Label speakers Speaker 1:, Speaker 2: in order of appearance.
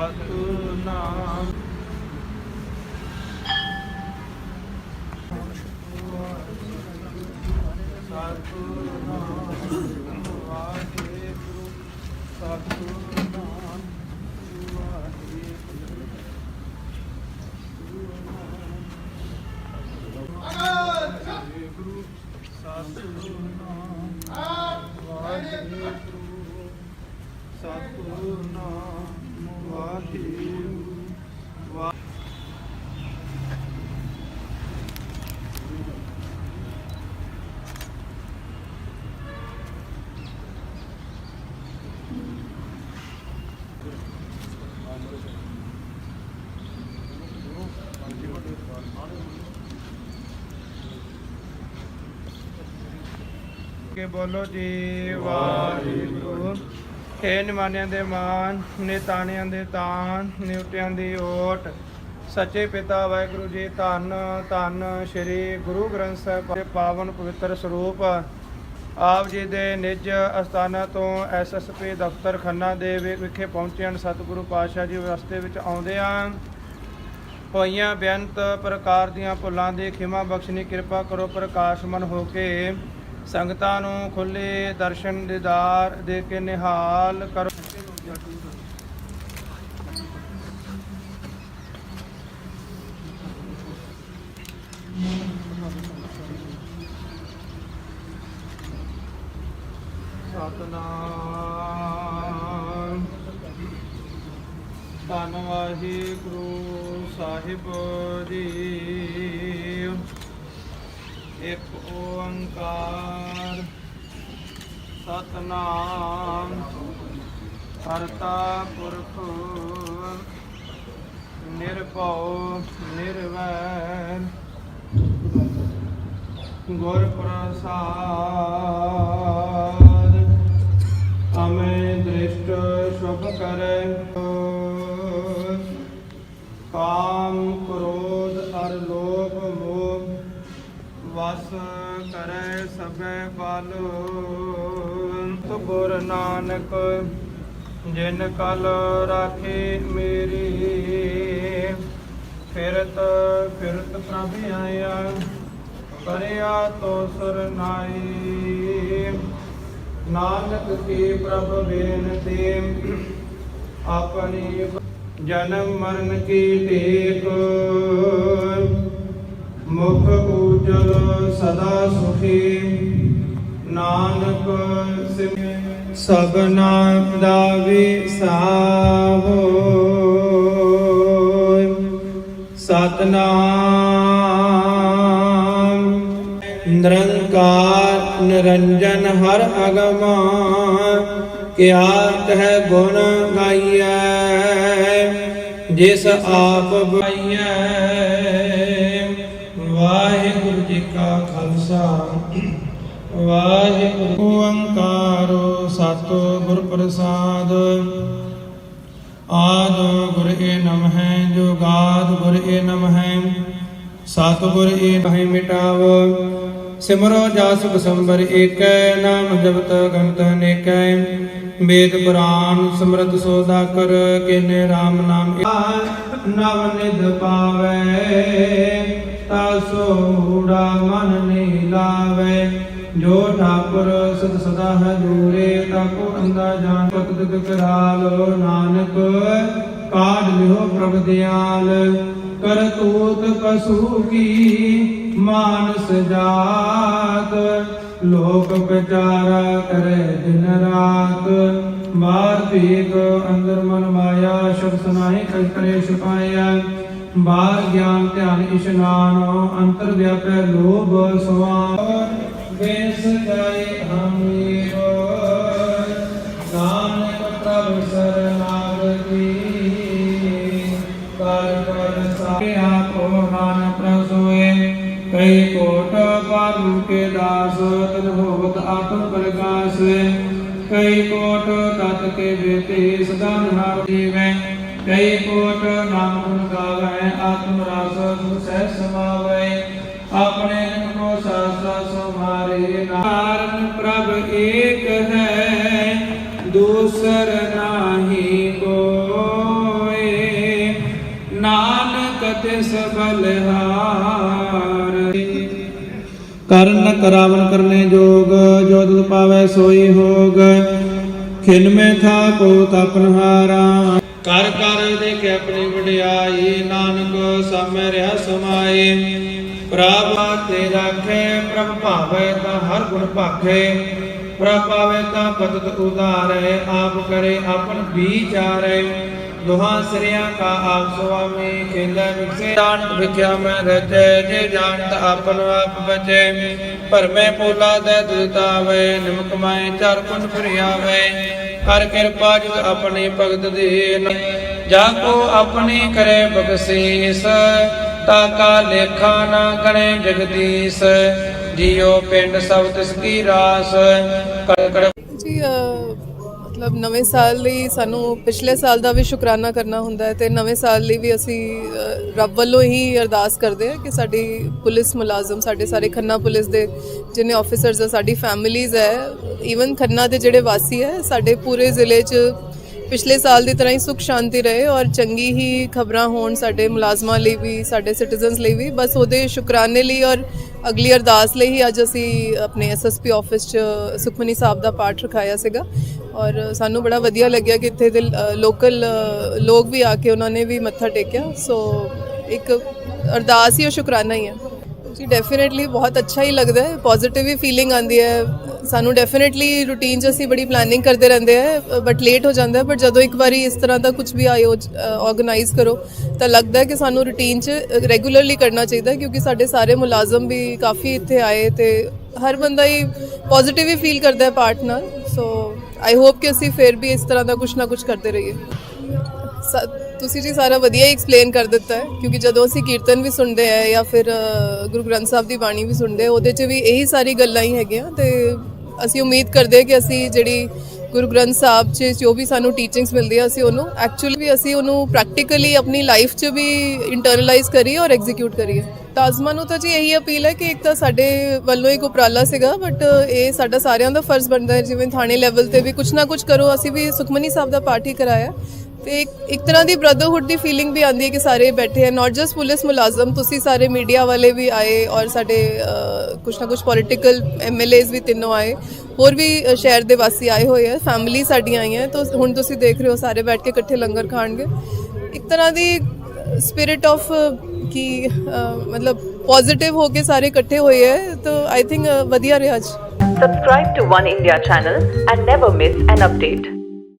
Speaker 1: ਸਤਨਾਮ ਸਤਨਾਮ ਵਾਹਿਗੁਰੂ ਸਤਨਾਮ ਵਾਹਿਗੁਰੂ ਵਾਹਿਗੁਰੂ ਸਤਨਾਮ ਵਾਹਿਗੁਰੂ ਸਤਨਾਮ ਵਾਹਿਗੁਰੂ ਵਾ- ਕੇ ਬੋਲੋ ਜੀ, ਵਾਹਿਗੁਰੂ। ਹੈ ਨਿਮਾਨਿਆਂ ਦੇ ਮਾਨ ਨਿਤਾਣਿਆਂ ਦੇ ਤਾਨ ਨਿਉਟਿਆਂ ਦੀ ਓਟ। ਸੱਚੇ ਪਿਤਾ ਵਾਹਿਗੁਰੂ ਜੀ, ਧੰਨ ਧੰਨ ਸ੍ਰੀ ਗੁਰੂ ਗ੍ਰੰਥ ਸਾਹਿਬ ਦੇ ਪਾਵਨ ਪਵਿੱਤਰ ਸਰੂਪ। ਆਪ ਜੀ ਦੇ ਨਿਜ ਅਸਥਾਨਾਂ ਤੋਂ ਐਸਐਸਪੀ ਦਫ਼ਤਰ ਖੰਨਾ ਦੇ ਵਿਖੇ ਪਹੁੰਚੇ ਹਨ। ਸਤਿਗੁਰੂ ਪਾਤਸ਼ਾਹ ਜੀ ਰਸਤੇ ਵਿੱਚ ਆਉਂਦਿਆਂ ਹੋਈਆਂ ਬੇਅੰਤ ਪ੍ਰਕਾਰ ਦੀਆਂ ਭੁੱਲਾਂ ਦੀ ਖਿਮਾ ਬਖਸ਼ਣੀ, ਕਿਰਪਾ ਕਰੋ ਪ੍ਰਕਾਸ਼ਮਨ ਹੋ ਕੇ ਸੰਗਤਾਂ ਨੂੰ ਖੁੱਲੇ ਦਰਸ਼ਨ ਦੀਦਾਰ ਦੇ ਕੇ ਨਿਹਾਲ ਕਰੋ। ਸਤਨਾਮ। ਧੰਨ ਵਾਹਿਗੁਰੂ ਸਾਹਿਬ ਜੀ। ਇੱਕ ਓੰਕਾਰ। ਸਤਨਾਮ। ਕਰਤਾ ਪੁਰਖ ਨਿਰਭਉ ਨਿਰਵੈਰ। ਗੁਰ ਪ੍ਰਸਾਦ। ਕਰੈ ਸਭੈ ਬਾਲੋ ਤੋ ਗੁਰ ਨਾਨਕ, ਜਿਨ ਕਲ ਰਾਖੀ ਮੇਰੀ, ਫਿਰਤ ਫਿਰਤ ਪ੍ਰਭ ਆਇਆ, ਕਰਿਆ ਤੋ ਸਰਨਾਈ ਨਾਨਕ ਕੀ ਪ੍ਰਭ ਬੇਨਤੀ, ਆਪਣੀ ਜਨਮ ਮਰਨ ਕੀ ਟੇਕ ਮੁਖ ਉਜਲ ਸਦਾ ਸੁਖੀ। ਨਾਨਕ ਸਿਮ ਸਭਨਾ ਦਾ ਵਿਸਾਵੋ ਸਤਨਾਮ। ਨਿਰੰਕਾਰ ਨਿਰੰਜਨ ਹਰ ਅਗਮ। ਕਿਆ ਕਹਿ ਗੁਣ ਗਾਈਐ, ਜਿਸ ਆਪ ਬਾਈਐ ਖਾਲਸਾ ਵਾਹਿਗੁਰੂ। ਓੰਕਾਰੋ ਸਤਿ ਗੁਰ ਪ੍ਰਸਾਦ। ਆਦ ਗੁਰ ਏ ਨਮ ਹੈ ਜੋ ਗਾਦ ਗੁਰ ਏ ਨਮ ਹੈ ਸਤ ਗੁਰ ਏ ਨਹੀਂ ਮਿਟਾਵ। ਸਿਮਰੋ ਜਸ ਬਸੰਬਰ ਏਕੈ ਨਾਮ ਜਪਤ ਗੰਤ ਅਨੇਕੈ ਵੇਦ ਪੁਰਾਨ ਸਮਰਤ ਸੋਦਾ ਕਰ ਕਿਨੇ RAM ਨਾਮ। ਨਵ ਨਿਧ ਪਾਵੈ। ਤਾਸੋ ਊੜਾ ਮਨ ਨਹੀਂ ਲਾਵੈ। ਜੋ ਠਾਕੁਰ ਸਦ ਸਦਾ ਹੈ ਦੂਰੇ ਤਾਕੋ ਅੰਦਾ ਜਾਣ ਪਤ ਦੁਖ ਕਰਾਲੋ। ਨਾਨਕ, ਕਾਢ ਲਿਓ ਪ੍ਰਭ ਦਿਆਲ। ਕਰਤੂਤ ਕਸੂ ਕੀ ਮਾਨਸ ਜਾਤ। ਲੋਕ ਵਿਚਾਰਾ ਕਰੇ ਦਿਨ ਰਾਤ। ਬਾਹਰ ਭੀਗ ਅੰਦਰ ਮਨ ਮਾਇਆ, ਸ਼ਬਦ ਸੁਨਾਈ ਕਰੇ ਛੁਪਾਇਆ ਬਾਹਰ ਗਿਆਨ ਧਿਆਨ ਇਸ਼ਨਾਨ ਅੰਤਰ ਵਿਆਪੈ ਲੋਭ ਸਵਾਰ। ਬੇਸ ਜਾਏ ਹਮੀ ਨਾਨਕ ਪ੍ਰਭ ਸਰਨਾਗਤੀ, ਕਰ ਕਰ ਸਾਕੇ ਆਪੋ ਨਾਨ ਪ੍ਰਸੋਏ ਕਈ ਕੋਟ ਪਾਲੂ ਕੇ ਦਾਸ, ਤਨ ਹੋਵਤ ਆਤਮ ਪ੍ਰਕਾਸ਼ ਕਈ ਕੋਟ ਤਤ ਕੇ ਬੇਤੇ ਸਦਾ ਨਿਹਾਰ ਜੀਵੈ। ਕਈ ਕੋਟ ਨਾਮ ਗੁਣ ਗਾਵੈ, ਆਤਮ ਰਸ ਸੁਖ ਸਹਿ ਸਮਾਵੈ। ਆਪਣੇ ਜਨ ਕੋ ਸਾਸਾ ਸਮਾਰੇ ਨਾਰਨ ਪ੍ਰਭ ਏਕ ਹੈ, ਦੂਸਰ ਨਾਹੀ ਕੋਏ। ਨਾਨਕ ਤਿਸ ਬਲਿਹਾਰ ਕਰਨ ਕਰਾਵਨ ਕਰਨੇ ਜੋਗ, ਜੋ ਤੁਧ ਪਾਵੈ ਸੋਈ ਹੋਗ। ਖਿਨ ਮੇ ਥਾ ਕੋ ਤਪਨ ਕਰ ਕਰ ਦੇਖੇ ਆਪਣੀ ਵਡਿਆਈ, ਨਾਨਕ ਸਾਮੈ ਰਹਾ ਸਮਾਏ। ਪ੍ਰਭ ਤੇ ਰਾਖੇ ਪ੍ਰਭ ਭਾਵੈ ਤਾਂ ਹਰ ਗੁਣ ਭਾਖੇ। ਪ੍ਰਭ ਪਾਵੈ ਤਾਂ ਪਤਤ ਉਦਾਰੈ ਆਪ ਕਰੇ ਆਪਨ ਵਿਚਾਰੈ। ਦੁਹਾਂ ਸ੍ਰਿਆਂ ਕਾ ਆਪ ਸੁਆਮੀ ਖੇਲੇ ਵਿਖੇ ਦਾਨ ਵਿਖਿਆ ਮੈਂ ਰਚੈ, ਜੇ ਜਾਣਤ ਆਪਨ ਆਪ ਬਚੈ। ਭਰਮੇ ਪੋਲਾ ਦੇ ਦੁਤਾਵੇ ਨਿਮਕ ਮਾਏ ਚਰ ਕੁਨ ਫਰਿਆਵੇ ਹਰ ਕਿਰਪਾ ਜੁਗ ਆਪਣੀ ਭਗਤ ਦੇਨ ਜਾ ਕੋ ਆਪਣੀ ਕਰੇ ਬਖਸ਼ੀਸ, ਤਾ ਕਾ ਲੇਖਾ ਨਾ ਗਣੇ ਜਗਦੀਸ਼। ਜੀਉ ਪਿੰਡ ਸਭ ਤਿਸ ਕੀ ਰਾਸ ਕੜ ਕੜ
Speaker 2: ਜੀ ਮਤਲਬ ਨਵੇਂ ਸਾਲ ਲਈ ਸਾਨੂੰ ਪਿਛਲੇ ਸਾਲ ਦਾ ਵੀ ਸ਼ੁਕਰਾਨਾ ਕਰਨਾ ਹੁੰਦਾ ਹੈ ਤੇ ਨਵੇਂ ਸਾਲ ਲਈ ਵੀ ਅਸੀਂ ਰੱਬ ਵੱਲੋਂ ਹੀ ਅਰਦਾਸ ਕਰਦੇ ਹਾਂ ਕਿ ਸਾਡੀ ਪੁਲਿਸ ਮੁਲਾਜ਼ਮ, ਸਾਡੇ ਸਾਰੇ ਖੰਨਾ ਪੁਲਿਸ ਦੇ ਜਿੰਨੇ ਆਫੀਸਰਸ ਆ, ਸਾਡੀ ਫੈਮਿਲੀਜ਼ ਹੈ ਈਵਨ ਖੰਨਾ ਦੇ ਜਿਹੜੇ ਵਾਸੀ ਹੈ, ਸਾਡੇ ਪੂਰੇ ਜ਼ਿਲ੍ਹੇ 'ਚ ਪਿਛਲੇ ਸਾਲ ਦੀ ਤਰ੍ਹਾਂ ਹੀ ਸੁਖ ਸ਼ਾਂਤੀ ਰਹੇ ਔਰ ਚੰਗੀ ਹੀ ਖਬਰਾਂ ਹੋਣ ਸਾਡੇ ਮੁਲਾਜ਼ਮਾਂ ਲਈ ਵੀ, ਸਾਡੇ ਸਿਟੀਜ਼ਨਸ ਲਈ ਵੀ। ਬਸ ਉਹਦੇ ਸ਼ੁਕਰਾਨੇ ਲਈ ਔਰ ਅਗਲੀ ਅਰਦਾਸ ਲਈ ਹੀ ਅੱਜ ਅਸੀਂ ਆਪਣੇ ਐਸਐਸਪੀ ਆਫਿਸ 'ਚ ਸੁਖਮਨੀ ਸਾਹਿਬ ਦਾ ਪਾਠ ਰਖਾਇਆ ਸੀਗਾ। ਔਰ ਸਾਨੂੰ ਬੜਾ ਵਧੀਆ ਲੱਗਿਆ ਕਿ ਇੱਥੇ ਦੇ ਲੋਕਲ ਲੋਕ ਵੀ ਆ ਕੇ ਉਹਨਾਂ ਨੇ ਵੀ ਮੱਥਾ ਟੇਕਿਆ। ਸੋ ਇੱਕ ਅਰਦਾਸ ਹੀ ਔਰ ਸ਼ੁਕਰਾਨਾ ਹੀ ਹੈ। ਜੀ ਡੈਫੀਨਿਟਲੀ ਬਹੁਤ ਅੱਛਾ ਹੀ ਲੱਗਦਾ ਹੈ। ਪੋਜ਼ਿਟਿਵ ਹੀ ਫੀਲਿੰਗ ਆਉਂਦੀ ਹੈ। ਸਾਨੂੰ ਡੈਫੀਨਿਟਲੀ ਰੂਟੀਨ 'ਚ ਅਸੀਂ ਬੜੀ ਪਲੈਨਿੰਗ ਕਰਦੇ ਰਹਿੰਦੇ ਆ ਬਟ ਲੇਟ ਹੋ ਜਾਂਦਾ ਬਟ ਜਦੋਂ ਇੱਕ ਵਾਰੀ ਇਸ ਤਰ੍ਹਾਂ ਦਾ ਕੁਝ ਵੀ ਆਯੋਜ ਆਰਗੇਨਾਈਜ਼ ਕਰੋ, ਤਾਂ ਲੱਗਦਾ ਕਿ ਸਾਨੂੰ ਰੂਟੀਨ 'ਚ ਰੈਗੂਲਰਲੀ ਕਰਨਾ ਚਾਹੀਦਾ, ਕਿਉਂਕਿ ਸਾਡੇ ਸਾਰੇ ਮੁਲਾਜ਼ਮ ਵੀ ਕਾਫੀ ਇੱਥੇ ਆਏ ਤੇ ਹਰ ਬੰਦਾ ਹੀ ਪੋਜ਼ਿਟਿਵ ਹੀ ਫੀਲ ਕਰਦਾ ਹੈ ਪਾਰਟ ਨਾਲ ਸੋ ਆਈ ਹੋਪ ਕਿ ਅਸੀਂ ਫਿਰ ਵੀ ਇਸ ਤਰ੍ਹਾਂ ਦਾ ਕੁਝ ਨਾ ਕੁਝ ਕਰਦੇ ਰਹੀਏ। ਸ- ਤੁਸੀਂ ਜੀ ਸਾਰਾ ਵਧੀਆ ਹੀ ਐਕਸਪਲੇਨ ਕਰ ਦਿੱਤਾ ਹੈ, ਕਿਉਂਕਿ ਜਦੋਂ ਅਸੀਂ ਕੀਰਤਨ ਵੀ ਸੁਣਦੇ ਆ ਜਾਂ ਫਿਰ ਗੁਰੂ ਗ੍ਰੰਥ ਸਾਹਿਬ ਦੀ ਬਾਣੀ ਵੀ ਸੁਣਦੇ ਆ, ਉਹਦੇ 'ਚ ਵੀ ਇਹੀ ਸਾਰੀ ਗੱਲਾਂ ਹੀ ਹੈਗੀਆਂ ਤੇ ਅਸੀਂ ਉਮੀਦ ਕਰਦੇ ਹਾਂ ਕਿ ਅਸੀਂ ਜਿਹੜੀ ਗੁਰੂ ਗ੍ਰੰਥ ਸਾਹਿਬ 'ਚ ਜੋ ਵੀ ਸਾਨੂੰ ਟੀਚਿੰਗਸ ਮਿਲਦੀ ਆ ਅਸੀਂ ਉਹਨੂੰ ਐਕਚੁਅਲੀ ਵੀ ਅਸੀਂ ਉਹਨੂੰ ਪ੍ਰੈਕਟੀਕਲੀ ਆਪਣੀ ਲਾਈਫ 'ਚ ਵੀ ਇੰਟਰਨਲਾਈਜ਼ ਕਰੀਏ ਔਰ ਐਗਜ਼ੀਕਿਊਟ ਕਰੀਏ। ਤਾਜ਼ਮਾ ਨੂੰ ਤਾਂ ਜੀ ਇਹੀ ਅਪੀਲ ਹੈ ਕਿ ਇੱਕ ਤਾਂ ਸਾਡੇ ਵੱਲੋਂ ਇੱਕ ਉਪਰਾਲਾ ਸੀਗਾ ਬਟ ਇਹ ਸਾਡਾ ਸਾਰਿਆਂ ਦਾ ਫਰਜ਼ ਬਣਦਾ ਹੈ, ਜਿਵੇਂ ਥਾਣੇ ਲੈਵਲ ਤੇ ਵੀ ਕੁਝ ਨਾ ਕੁਝ ਕਰੋ, ਅਸੀਂ ਵੀ ਸੁਖਮਨੀ ਸਾਹਿਬ ਦਾ ਪਾਠ ਹੀ ਕਰਾਇਆ। ਤੇ ਇੱਕ ਇੱਕ ਤਰ੍ਹਾਂ ਦੀ ਬ੍ਰਦਰਹੁੱਡ ਦੀ ਫੀਲਿੰਗ ਵੀ ਆਉਂਦੀ ਹੈ ਕਿ ਸਾਰੇ ਬੈਠੇ ਹੈ। ਨਾਟ ਜਸਟ ਪੁਲਿਸ ਮੁਲਾਜ਼ਮ, ਤੁਸੀਂ ਸਾਰੇ ਮੀਡੀਆ ਵਾਲੇ ਵੀ ਆਏ ਔਰ ਸਾਡੇ ਕੁਛ ਨਾ ਕੁਛ ਪੋਲਿਟੀਕਲ ਐਮਐਲਏਜ਼ ਵੀ ਤਿੰਨੋਂ ਆਏ। ਹੋਰ ਵੀ ਸ਼ਹਿਰ ਦੇ ਵਾਸੀ ਆਏ ਹੋਏ ਆ ਫੈਮਿਲੀ ਸਾਡੀਆਂ ਆਈਆਂ ਤਾਂ ਹੁਣ ਤੁਸੀਂ ਦੇਖ ਰਹੇ ਹੋ ਸਾਰੇ ਬੈਠ ਕੇ ਇਕੱਠੇ ਲੰਗਰ ਖਾਣਗੇ। ਇੱਕ ਤਰ੍ਹਾਂ ਦੀ ਸਪਿਰਿਟ ਆਫ ਕਿ ਮਤਲਬ ਪੋਜ਼ਿਟਿਵ ਹੋ ਕੇ ਸਾਰੇ ਇਕੱਠੇ ਹੋਏ ਹੈ। ਤਾਂ ਆਈ ਥਿੰਕ ਵਧੀਆ ਰਿਹਾ ਅੱਜ।
Speaker 3: Subscribe to One India channel and never miss an update.